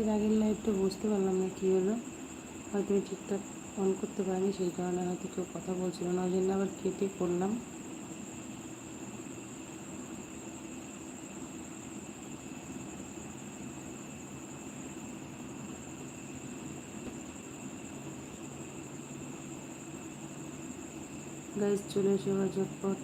এর আগের লাইভটা বুঝতে পারলাম না কী হলো। হয়তো আমি ঠিকঠাক অন করতে পারিনি, সেই কারণে হয়তো কেউ কথা বলছিল না ওই জন্য আবার কেটে করলাম। গাইজ চলে এসে ঝটপট।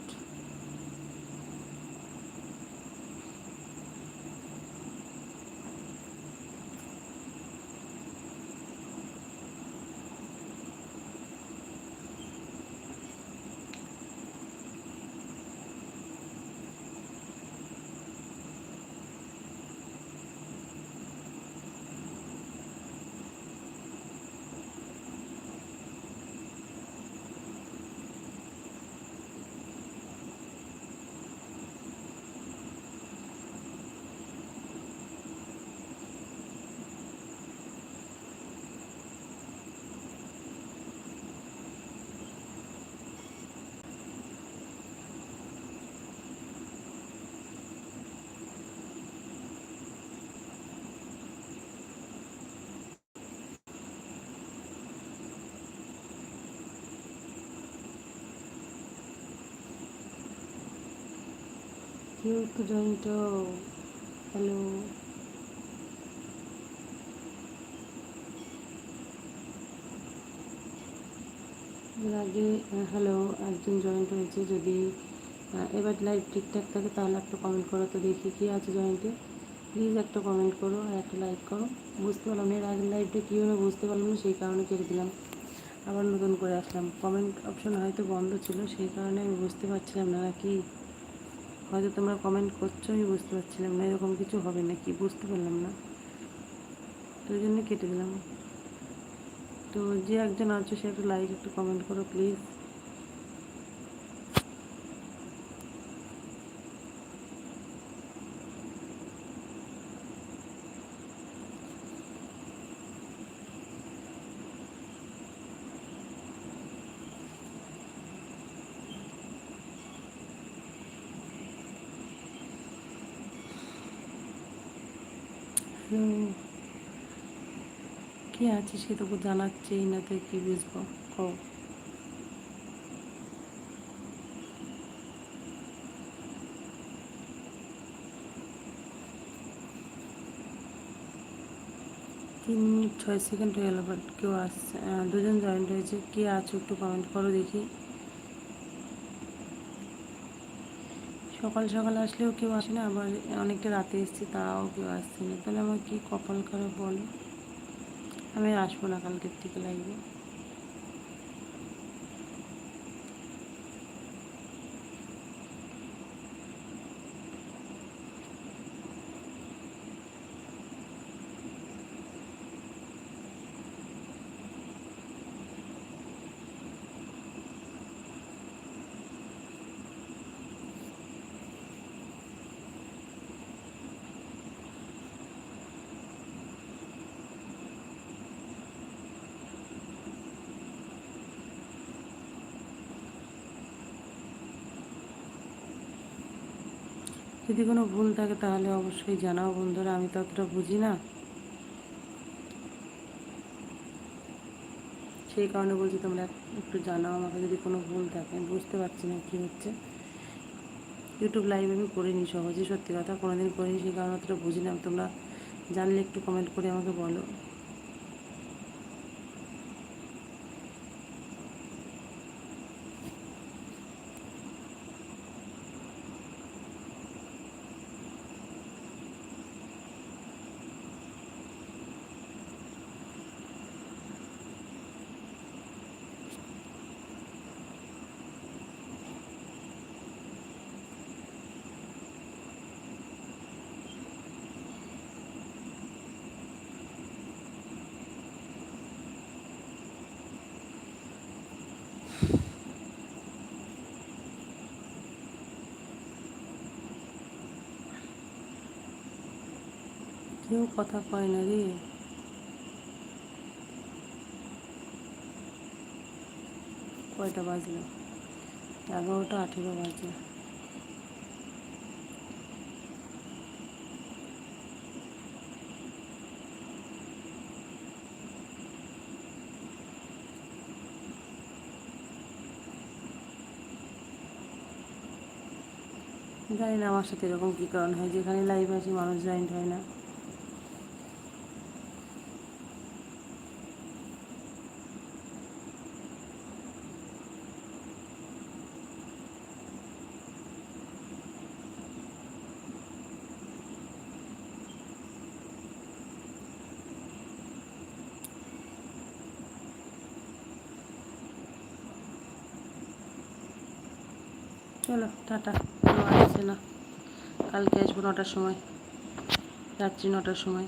কেউ একটু জয়েন্ট হ্যালো। এর আগে হ্যালো, একজন জয়েন্ট হয়েছে যদি এবার লাইভ ঠিকঠাক থাকে তাহলে একটা কমেন্ট করো তো দেখি কি আছে জয়েন্টে প্লিজ একটা কমেন্ট করো আর একটা লাইক করো। বুঝতে পারলাম এর আগের লাইভটা কী হলো বুঝতে পারলাম না, সেই কারণে কেটে দিলাম। আবার নতুন করে আসলাম। কমেন্ট অপশন হয়তো বন্ধ ছিল, সেই কারণে আমি বুঝতে পারছিলাম না নাকি হয়তো তোমরা কমেন্ট করছ আমি বুঝতে পারছিলাম না, এরকম কিছু হবে না কি বুঝতে পারলাম না। তো ওই জন্য কেটে দিলাম। তো যে একজন আছো, সে একটু লাইক একটু কমেন্ট করো প্লিজ কি আছে সে তোকে জানাচ্ছেই না, তুই কি বুঝব? কও। তিন মিনিট ছয় সেকেন্ড হয়ে গেল বাট কেউ আসছে দুজন জয়েন্ট হয়েছে। কে আছো একটু কমেন্ট করো দেখি। সকাল সকাল আসলেও কেউ আসে না, আবার অনেকটা রাতে এসছে, তাও কেউ আসছে না। তাহলে আমার কি কপাল খারাপ বলো। আমি আসব না কালকের থেকে লাগবে যদি কোনো ভুল থাকে তাহলে অবশ্যই জানাও বন্ধুরা, আমি তো অতটা বুঝি না। সেই কারণে বলছি তোমরা একটু জানাও আমাকে যদি কোনো ভুল থাকে, আমি বুঝতে পারছি না কী হচ্ছে। ইউটিউব লাইভ আমি করিনি সহজে, সত্যি কথা কোনোদিন করিনি, সেই কারণে অতটা বুঝি না। তোমরা জানলে একটু কমেন্ট করে আমাকে বলো। কেউ কথা কয় না রে। কয়টা বাজলো? এগারোটা আঠেরো বাজলো জানি না আমার সাথে এরকম কী কারণ হয়, যেখানে লাইভ আছে মানুষ জয়েন্ট হয় না। চলো টাটা। আসছে না। কালকে আসব নটার সময়। রাত্রি নটার সময়।